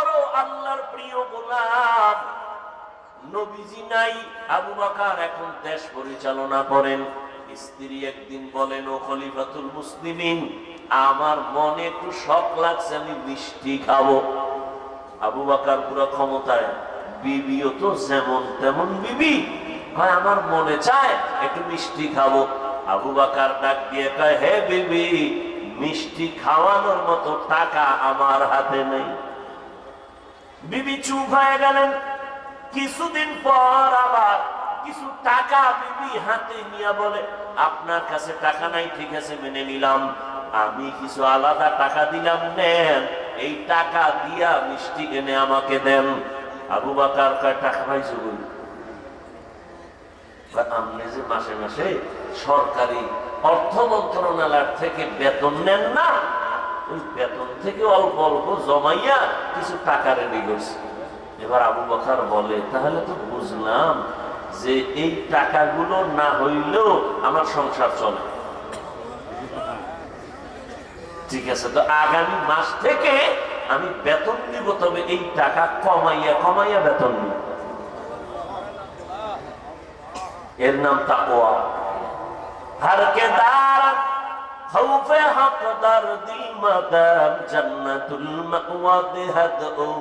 বড় আল্লাহর প্রিয় নবীজি নাই, আবু বকর এখন দেশ পরিচালনা করেন। স্ত্রী একদিন বলেন, ও খলিফাতুল মুসলিমিন, আমার মনে একটু শখ লাগছে, আমি মিষ্টি খাব। আবু বাকার পুরো ক্ষমতায়, বিবিও তো যেমন তেমন বিবি। হয় আমার মনে চায় একটু মিষ্টি খাব। আবু বাকার ডাক দিয়ে কয়, হে বিবি, মিষ্টি খাওয়ানোর মতো টাকা আমার হাতে নেই। বিবি চুপ হয়ে গেলেন। কিছুদিন পর আবার কিছু টাকা বিবি হাতে নিয়ে বলে, আপনার কাছে টাকা নাই, ঠিক আছে, মেনে নিলাম। আমি কিছু আলাদা টাকা দিলাম, নেন। এই টাকা দিয়া মিষ্টি এনে আমাকে দেন। আবু বাকার টাকা পাইছো বই আপনি যে মাসে মাসে সরকারি অর্থ মন্ত্রণালয় থেকে বেতন নেন না ওই বেতন থেকে অল্প অল্প জমাইয়া কিছু টাকা রেডি করছে। এবার আবু বকার বলে, তাহলে তো বুঝলাম যে এই টাকাগুলো না হইলেও আমার সংসার চলে। ঠিক আছে, তো আগামী মাস থেকে আমি বেতন দিব, তবে এই টাকা কমাইয়া কমাইয়া বেতন নিব এর নাম তাকোয়া হারকে দাঁড়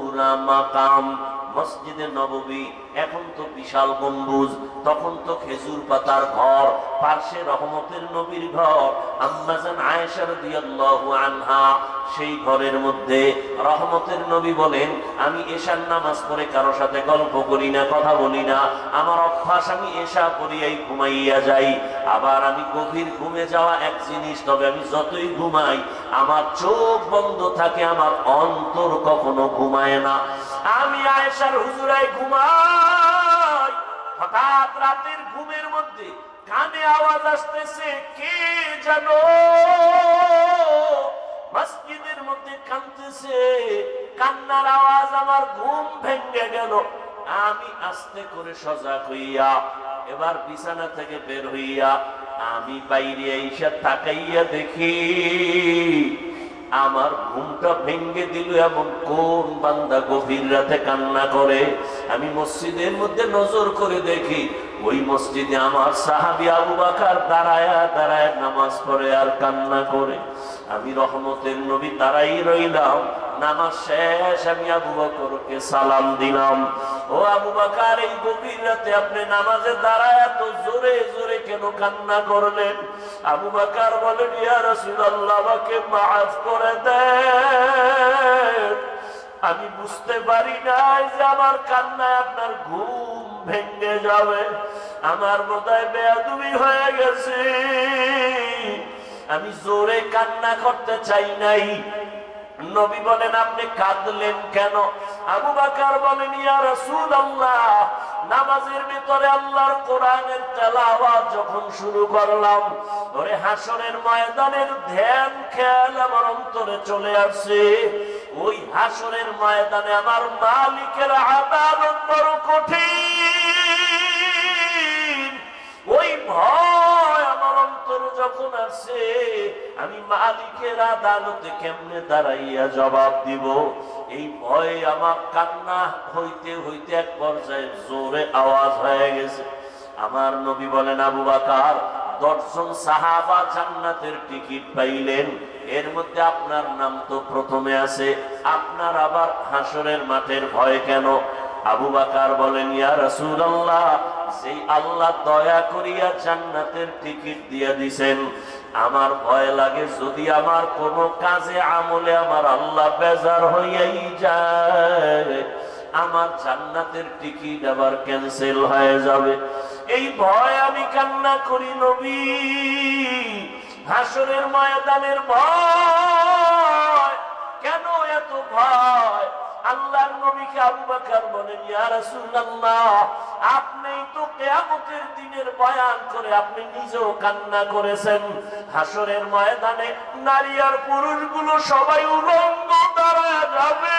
ওরা মাকাম। মসজিদে নববী, এখন তো বিশাল গম্বুজ, তখন তো খেজুর পাতার ঘর, পার্শ্বে রহমতের নবীর ঘর। আম্মাজান আয়েশা রাদিয়াল্লাহু আনহা, সেই ঘরের মধ্যে রহমতের নবী বলেন, আমি এশার নামাজ পড়ে কারও সাথে গল্প করি না, কথা বলি না। আমার অভ্যাস, আমি এশা করিয়াই ঘুমাইয়া যাই। আবার আমি গভীর ঘুমে যাওয়া এক জিনিস, তবে আমি যতই ঘুমাই, আমার চোখ বন্ধ থাকে, আমার অন্তর কখনো ঘুমায় না। আমি আয়েশার হুজুরাই ঘুমাই, হঠাৎ রাতের ঘুমের মধ্যে কানে আওয়াজ আসতেছে, কে জানো মসজিদের মধ্যে কানতেছে কান্নার আওয়াজ আমার ঘুম ভেঙে গেল। আমি আস্তে করে সজাগ হইয়া, এবার বিছানা থেকে বের হইয়া আমি বাইরে এসে তাকাইয়া দেখি, আমার ঘুমটা ভেঙ্গে দিল এমন কোন বান্দা গভীর রাতে কান্না করে। আমি মসজিদের মধ্যে নজর করে দেখি, ওই মসজিদে আমার সাহাবি আবু বাকার দাঁড়ায়া দাঁড়ায় নামাজ পড়ে আর কান্না করে। আমি রহমতের নবী তারাই রইলাম নামাজ শেষ, আমি আবু বকরকে সালাম দিলাম। ও আবু বাকার, এই গভীর রাতে আপনি নামাজে দাঁড়ায় এত জোরে জোরে কেন কান্না করলেন? আবু বাকার বলেন, ইয়া রাসূলুল্লাহ, আমাকে মাফ করে দেন। আমি বুঝতে পারি নাই যে আমার কান্নায় আপনার ঘুম ভেঙে যাবে। আমার বোধহয় বেয়াদুবি হয়ে গেছে। আমি জোরে কান্না করতে চাই নাই। নবী বলেন, আপনি কাঁদলেন কেন? আবু বাকার বলেন, ইয়া রাসূলুল্লাহ, নামাজের ভিতরে আল্লাহর কোরআনের তেলাওয়াত যখন শুরু করলাম, ওরে হাসরের ময়দানের ধ্যান খেয়াল আমার অন্তরে চলে আসছে। ওই হাসরের ময়দানে আমার মালিকের আদালত বড় কঠিন। ওই ভয় যখন আসে, আমি মালিকের আদালতে কেমনে দাঁড়াইয়া জবাব দিব? এই ভয়ে আমার কান্না হইতে হইতে এক পর্যায়ে জোরে আওয়াজ হয়ে গেছে। আমার নবী বলেন, আবু বাকার দর্শন সাহাবা জান্নাতের টিকিট পাইলেন। এর মধ্যে আপনার নাম তো প্রথমে আছে। আপনার আবার হাসরের মাঠের ভয় কেন? আবু বাকার বলেন, ইয়া রাসূলুল্লাহ সেই আল্লাহ দয়া করিয়া জান্নাতের টিকিট দিয়ে দিছেন। আমার ভয় লাগে যদি আমার কোন কাজে, আমলে আমার আল্লাহ বেজার হইয়াই যায়, আমার জান্নাতের টিকিট আবার ক্যান্সেল হয়ে যাবে। এই ভয় আমি কান্না করি নবী, হাসরের ময়দানের ভয়। কেন এত ভয়? আল্লাহর নবীকে আবু বকর বলেন, ইয়া রাসূলুল্লাহ, আপনি তো কিয়ামতের দিনের বয়ান করে আপনি নিজেও কান্না করেছেন। হাসরের ময়দানে নারী আর পুরুষগুলো সবাই উলঙ্গ দাঁড়ায় যাবে।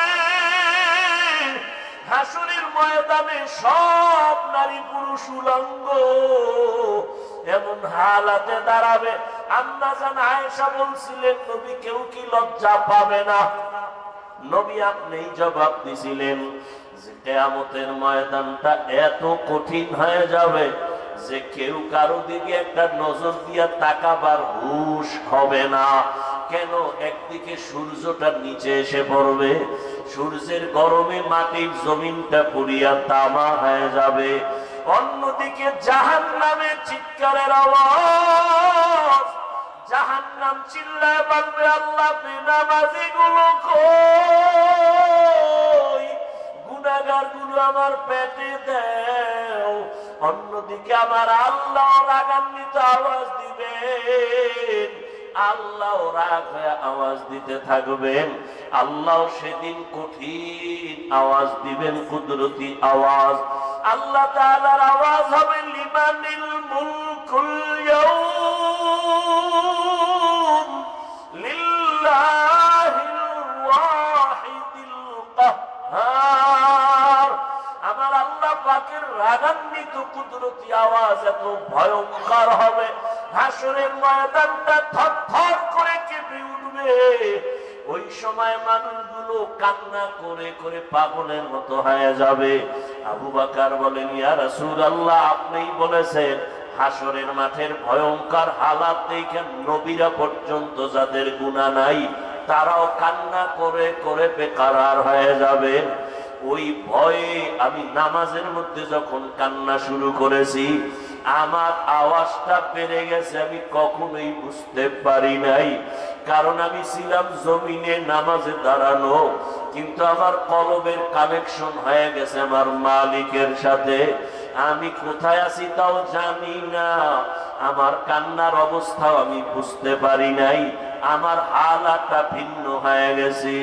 হাসুরের ময়দানে সব নারী পুরুষ উলঙ্গ। এমন হালাতে দাঁড়াবে। আন্না জান আয়েশা বলছিলেন, নবী কেউ কি লজ্জা পাবে না? নবী আপনি জবাব দিছিলেন যে কেয়ামতের ময়দানটা এত কঠিন হয়ে যাবে যে কেউ কারও দিকে একটা নজর দিয়া তাকাবার হুশ হবে না। কেন? একদিকে সূর্যটা নিচে এসে পড়বে, সূর্যের গরমে মাটির জমিনটা পুড়িয়া তামা হয়ে যাবে। অন্যদিকে জাহান নামে চিৎকারের আওয়াজ, জাহান্নাম চিল্লায় বলবে, আল্লাহ বেনামাজি আমার পেটে দেও, অন্যদিকে আমার আল্লাহ রাগান্বিত আওয়াজ দিবেন। আল্লাহ রাগ হয়ে আওয়াজ দিতে থাকবেন। আল্লাহ সেদিন কঠিন আওয়াজ দিবেন, কুদরতি আওয়াজ। আল্লাহ তাআলার আওয়াজ হবে লিমানিল মুলকুল ইয়াউম। লিল্লাহিল রাগান্বিত কুদরতি আওয়াজ এত ভয়ঙ্কর হবে। হাসরের ময়দানটা থরথর করে কেঁপে উঠবে। ওই সময় মানুষগুলো কান্না করে করে পাগলের মতো হয়ে যাবে। আবু বাকার বলেন, ইয়া রাসূলুল্লাহ, আপনিই বলেছেন, হাসরের মাঠের ভয়ঙ্কর হালাত দেখে নবীরা পর্যন্ত যাদের গুণা নাই, তারাও কান্না করে করে বেকারার হয়ে যাবে ওই ভয়ে আমি নামাজের মধ্যে যখন কান্না শুরু করেছি, আমার আওয়াজটা বেড়ে গেছে, আমি কখনোই বুঝতে পারি নাই। কারণ আমি ছিলাম জমিনে নামাজে দাঁড়ানো, কিন্তু আমার কলবের কানেকশন হয়ে গেছে আমার মালিকের সাথে। আমি কোথায় আছি তাও জানি না, আমার কান্নার অবস্থাও আমি বুঝতে পারি নাই। আমার হালাটা ভিন্ন হয়ে গেছে।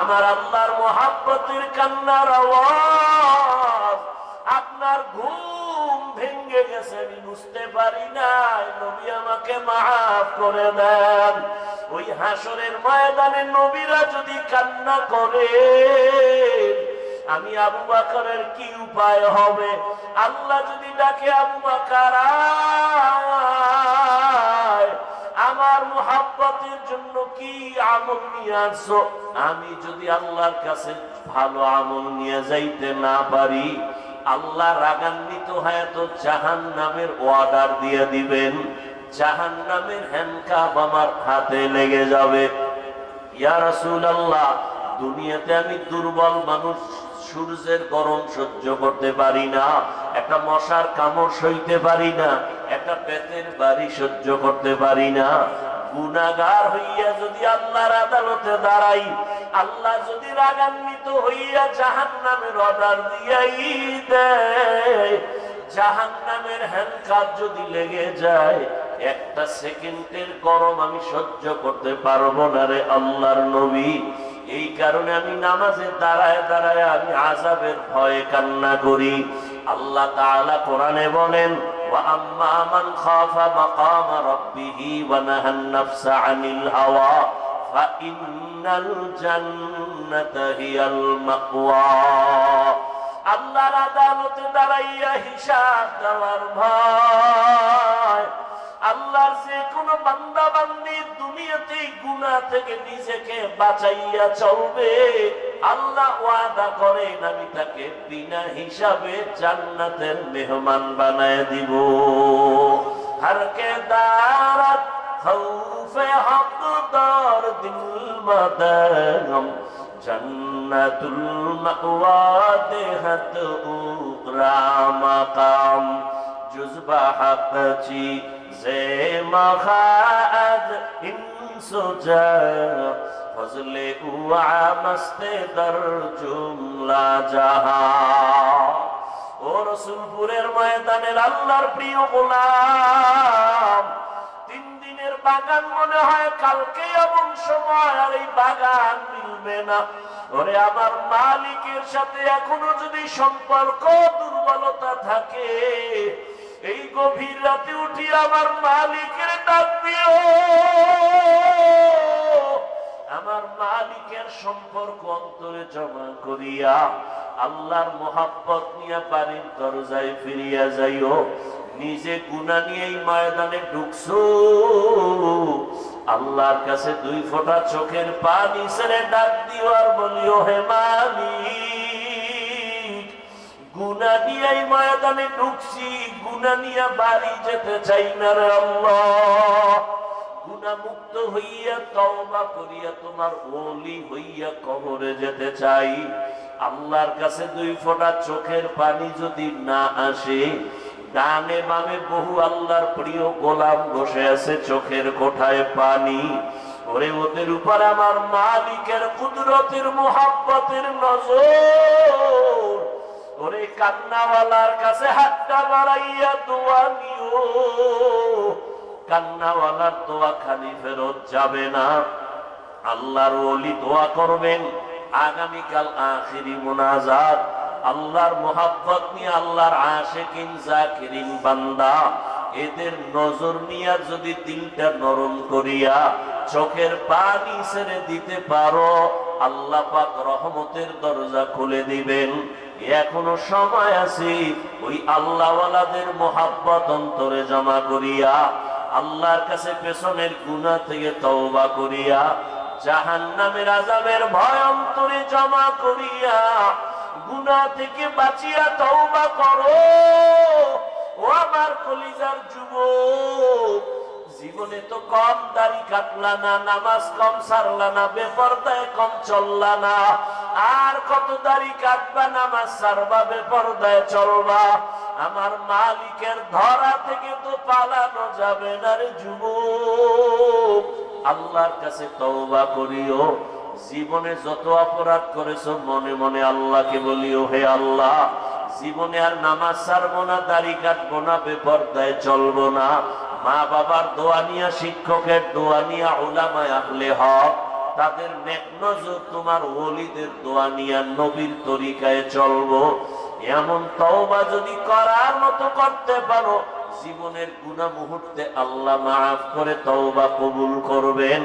আমার আল্লাহর মহাব্বতের কান্নার আওয়াজ, আপনার ঘুম গেছে, আমি বুঝতে পারি নাই। নবী আমাকে মাফ করে দেন। ওই হাসরের ময়দানে নবীরা যদি কান্না করে, আমি আবু বাকারের কি উপায় হবে? আল্লাহ যদি ডাকে, আবু বাকার আমার মোহাব্বতের জন্য কি আমল নিয়ে আসছো? আমি যদি আল্লাহর কাছে ভালো আমল নিয়ে যাইতে না পারি, আল্লাহ রাগান্বিত হয়ে তো জাহান নামের অর্ডার দিয়ে দিবেন। জাহান নামের হ্যান্ডকাপ আমার হাতে লেগে যাবে। রাসূলুল্লাহ, দুনিয়াতে আমি দুর্বল মানুষ, সূর্যের গরম সহ্য করতে পারি না। একটা মশার কামড় সইতে পারি না, একটা পেটের বাড়ি সহ্য করতে পারি না। গুনাগার হইয়া যদি আল্লাহর আদালতে দাঁড়াই, আল্লাহ যদি রাগান্বিত হইয়া জাহান নামের অর্ডার দিয়াই দেয় জাহান নামের হ্যান্ডকাপ যদি লেগে যায়, একটা সেকেন্ডের গরম আমি সহ্য করতে পারব না রে আল্লাহর নবী। এই কারণে আমি নামাজে দাঁড়ায় দাঁড়ায় আমি আজাবের ভয়ে কান্না করি। আল্লাহ তাআলা কোরআনে বলেন وأما من خاف مقام ربه ونهى النفس عن الهوى فإن الجنة هي المأوى আল্লাহর আদালতে দাঁড়াইয়া হিসাব দেওয়ার ভয় আল্লাহর যে কোন বান্দা বান্দি দুনিয়াতে গুনাহ থেকে নিজেকে বাঁচাইয়া চলবে আল্লাহ ওয়াদা করেন, আমি তাকে বিনা হিসাবে জান্নাতের মেহমান বানায় দিব। হারকে দারাত খৌফে হক দর, দিল মদগম জন্নতুল মাওয়া, দেহত উকরা মাকাম। জুজবা হাকচি জে মখাদ ইনসুজা ফজলে মস্তে দর জুমলা জাহা। ও রসুলপুরের ময়দানের আল্লাহর প্রিয় গোলাম, তিন দিনের বাগান মনে হয় কালকে এমন সময় আর এই বাগান মিলবে না। ওরে আমার মালিকের সাথে এখনও যদি সম্পর্ক দুর্বলতা থাকে, এই গভীর রাতে উঠি আমার মালিকের ডাক দিও। আমার মালিকের সম্পর্ক অন্তরে জমা করিয়া আল্লাহর মোহাব্বত নিয়ে বাড়ির দরজায় ফিরিয়া যাইও। নিজে গুণা নিয়ে এই ময়দানে ঢুকছো। আল্লাহর কাছে দুই ফোঁটা চোখের পানি ছেড়ে ডাক দিও আর বলিও, হে মালিক গুনা নিয়ে এই ময়দানে ঢুকছি গুনা নিয়ে বাড়ি যেতে চাই না রে আল্লাহ। গুনা মুক্ত হইয়া তওবা করিয়া তোমার ওলি হইয়া কবরে যেতে চাই। আল্লাহর কাছে দুই ফোঁটা চোখের পানি যদি না আসে, ডানে বামে বহু আল্লাহর প্রিয় গোলাম বসে আছে চোখের কোঠায় পানি। ওরে, ওদের উপর আমার মালিকের কুদরতের মোহাব্বতের নজর। ওরে, কান্নাওয়ালার কাছে হাতটা বাড়াইয়া দোয়া নিও। কান্নাওয়ালার দোয়া খালি ফেরত যাবে না। আল্লাহর ওলি দোয়া করবেন। আগামীকাল মোনাজাত। আল্লাহর মোহাব্বত নিয়ে আল্লাহর আশেকিন, জাকিরিন, বান্দা। এদের নজর নিয়া যদি দিলটা নরম করিয়া চোখের পানি ছেড়ে দিতে পারো, আল্লাহ পাক রহমতের দরজা খুলে দিবেন। এখনও সময় আছে ওই আল্লাহওয়ালাদের মোহাব্বত অন্তরে জমা করিয়া আল্লাহর কাছে পেছনের গুণা থেকে তওবা করিয়া জাহান নামের আজাবের ভয় অন্তরে জমা করিয়া গুণা থেকে বাঁচিয়া তওবা করো। ও আমার কলিজার যুবক, জীবনে তো কম দাড়ি কাটলা না, নামাজ কম সারলা না, বেপরদায় কম চললা না। আর কত দাড়ি কাটবা, নামাজ সারবা, বেপরদায় চলবা। আমার মালিকের ধরা থেকে তো পালানো যাবে না রে যুব আল্লাহর কাছে তওবা করিও। জীবনে যত অপরাধ করেছ, মনে মনে আল্লাহকে বলিও, হে আল্লাহ, জীবনে আর নামাজ ছাড়বো না, দাড়ি কাটবো না, বেপরদায় চলবো না। মা বাবার দোয়া নিয়া, শিক্ষকের দোয়া নিয়া ওলামায় আহলে হক, তাদের নেক তোমার ওলিদের দোয়া নিয়া, নবীর তরিকায় চলবো। এমন তওবা যদি করার মতো করতে পারো, জীবনের গুণা মুহূর্তে আল্লাহ মাফ করে তওবা কবুল করবেন।